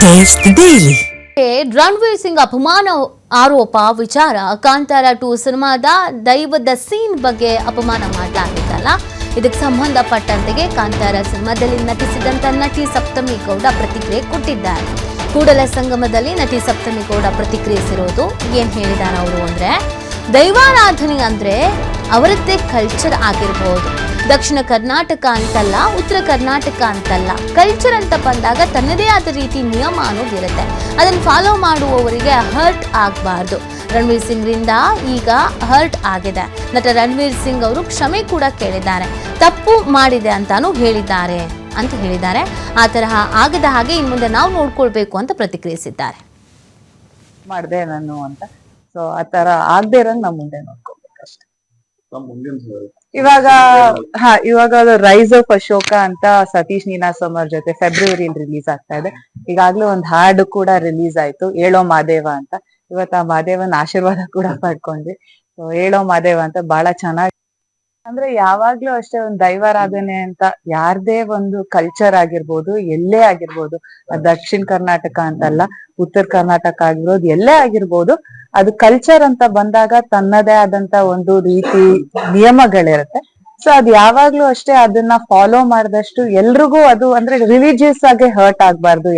Taste daily. Ranveer Singh ಅಪಮಾನ ಆರೋಪ ವಿಚಾರ. ಕಾಂತಾರ ಟು ಸಿನಿಮಾದ ದೈವದ ಸೀನ್ ಬಗ್ಗೆ ಅಪಮಾನ ಮಾಡಲಾಗಿತ್ತಲ್ಲ? ಇದಕ್ಕೆ ಸಂಬಂಧಪಟ್ಟಂತೆಗೆ ಕಾಂತಾರ ಸಿನಿಮಾದಲ್ಲಿ ನಟಿಸಿದಂತ ನಟಿ ಸಪ್ತಮಿ ಗೌಡ ಪ್ರತಿಕ್ರಿಯೆ ಕೊಟ್ಟಿದ್ದಾರೆ. ಕೂಡಲ ಸಂಗಮದಲ್ಲಿ ನಟಿ ಸಪ್ತಮಿ ಗೌಡ ಪ್ರತಿಕ್ರಿಯಿಸಿರೋದು ಏನ್ ಹೇಳಿದಾರೆ ಅವರು ಅಂದ್ರೆ, ದೈವಾರಾಧನೆ ಅಂದ್ರೆ ಅವರದ್ದೇ ಕಲ್ಚರ್ ಆಗಿರ್ಬೋದು. ದಕ್ಷಿಣ ಕರ್ನಾಟಕ ಅಂತಲ್ಲ, ಉತ್ತರ ಕರ್ನಾಟಕ ಅಂತಲ್ಲ. ಕಲ್ಚರ್ ಅಂತ ಬಂದಾಗ ತನ್ನದೇ ಆದ ರೀತಿ ನಿಯಮ ಅನ್ನೋದಿರುತ್ತೆ. ಅದನ್ನು ಫಾಲೋ ಮಾಡುವವರಿಗೆ ಹರ್ಟ್ ಆಗಬಾರ್ದು. ರಣವೀರ್ ಸಿಂಗ್ರಿಂದ ಈಗ ಹರ್ಟ್ ಆಗಿದೆ. ನಟ ರಣವೀರ್ ಸಿಂಗ್ ಅವರು ಕ್ಷಮೆ ಕೂಡ ಕೇಳಿದ್ದಾರೆ. ತಪ್ಪು ಮಾಡಿದೆ ಅಂತಾನು ಹೇಳಿದ್ದಾರೆ ಅಂತ ಹೇಳಿದ್ದಾರೆ. ಆ ತರಹ ಆಗದ ಹಾಗೆ ಇನ್ನು ಮುಂದೆ ನಾವು ನೋಡ್ಕೊಳ್ಬೇಕು ಅಂತ ಪ್ರತಿಕ್ರಿಯಿಸಿದ್ದಾರೆ. ಮಾಡಿದೆ ನಾನು ಅಂತ. ಸೊ ಆ ತರ ಆಗದೆ ಇರೋದು ನಮ್ಮ ಮುಂದೆ ನೋಡ್ಕೋಬೇಕಷ್ಟೆ ಇವಾಗ ಹಾ ಇವಾಗ ರೈಸ್ ಆಫ್ ಅಶೋಕ ಅಂತ ಸತೀಶ್ ನೀನಾಸಮ್ ಅವ್ರ ಜೊತೆ ಫೆಬ್ರವರಿ ರಿಲೀಸ್ ಆಗ್ತಾ ಇದೆ. ಈಗಾಗ್ಲೇ ಒಂದ್ ಹಾಡು ಕೂಡ ರಿಲೀಸ್ ಆಯ್ತು. ಏಳೋ ಮಾದೇವ ಅಂತ. ಇವತ್ತು ಆ ಮಾದೇವನ ಆಶೀರ್ವಾದ ಕೂಡ ಪಡ್ಕೊಂಡ್ವಿ. ಸೊ ಏಳೋ ಮಾದೇವ ಅಂತ ಬಹಳ ಚೆನ್ನಾಗಿ ಅಂದ್ರೆ ಯಾವಾಗ್ಲೂ ಅಷ್ಟೇ ಒಂದ್ ದೈವಾರಾಧನೆ ಅಂತ ಯಾರ್ದೇ ಒಂದು ಕಲ್ಚರ್ ಆಗಿರ್ಬೋದು ಎಲ್ಲೇ ಆಗಿರ್ಬೋದು. ದಕ್ಷಿಣ ಕರ್ನಾಟಕ ಅಂತಲ್ಲ ಉತ್ತರ ಕರ್ನಾಟಕ ಆಗಿರ್ಬೋದು ಎಲ್ಲೇ ಆಗಿರ್ಬೋದು. ಅದು ಕಲ್ಚರ್ ಅಂತ ಬಂದಾಗ ತನ್ನದೇ ಆದಂತ ಒಂದು ರೀತಿ ನಿಯಮಗಳಿರುತ್ತೆ. ಸೊ ಅದ್ ಯಾವಾಗ್ಲೂ ಅಷ್ಟೇ ಅದನ್ನ ಫಾಲೋ ಮಾಡಿದಷ್ಟು ಎಲ್ರಿಗೂ ಅದು ಅಂದ್ರೆ ರಿಲಿಜಿಯಸ್ ಆಗಿ ಹರ್ಟ್ ಆಗ್ಬಾರ್ದು